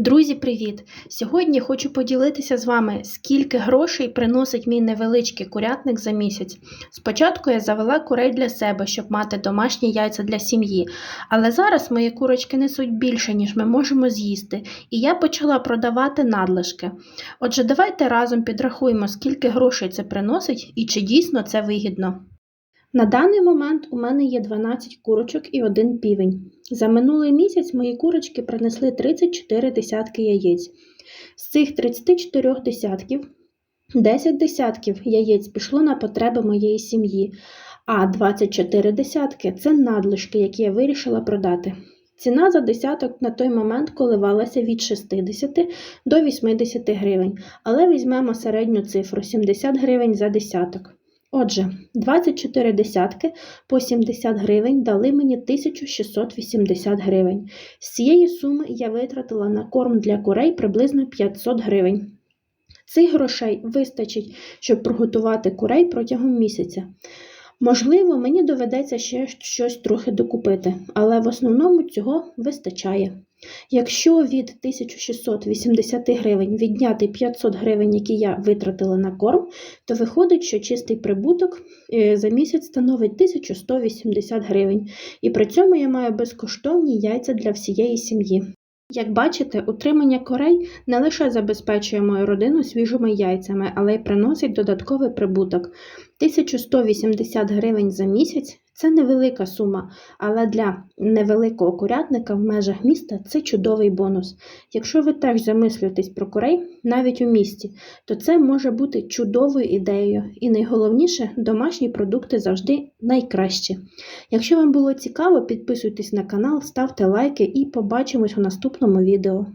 Друзі, привіт! Сьогодні хочу поділитися з вами, скільки грошей приносить мій невеличкий курятник за місяць. Спочатку я завела курей для себе, щоб мати домашні яйця для сім'ї, але зараз мої курочки несуть більше, ніж ми можемо з'їсти, і я почала продавати надлишки. Отже, давайте разом підрахуємо, скільки грошей це приносить і чи дійсно це вигідно. На даний момент у мене є 12 курочок і один півень. За минулий місяць мої курочки принесли 34 десятки яєць. З цих 34 десятків 10 десятків яєць пішло на потреби моєї сім'ї, а 24 десятки це надлишки, які я вирішила продати. Ціна за десяток на той момент коливалася від 60 до 80 гривень, але візьмемо середню цифру 70 гривень за десяток. Отже, 24 десятки по 70 гривень дали мені 1680 гривень. З цієї суми я витратила на корм для курей приблизно 500 гривень. Цих грошей вистачить, щоб приготувати курей протягом місяця. Можливо, мені доведеться ще щось трохи докупити, але в основному цього вистачає. Якщо від 1680 гривень відняти 500 гривень, які я витратила на корм, то виходить, що чистий прибуток е, за місяць становить 1180 гривень, і при цьому я маю безкоштовні яйця для всієї сім'ї. Як бачите, утримання корей не лише забезпечує мою родину свіжими яйцями, але й приносить додатковий прибуток. 1180 гривень за місяць це невелика сума, але для невеликого курятника в межах міста це чудовий бонус. Якщо ви теж замислюєтесь про курей навіть у місті, то це може бути чудовою ідеєю. І найголовніше, домашні продукти завжди найкращі. Якщо вам було цікаво, підписуйтесь на канал, ставте лайки і побачимось у наступному відео.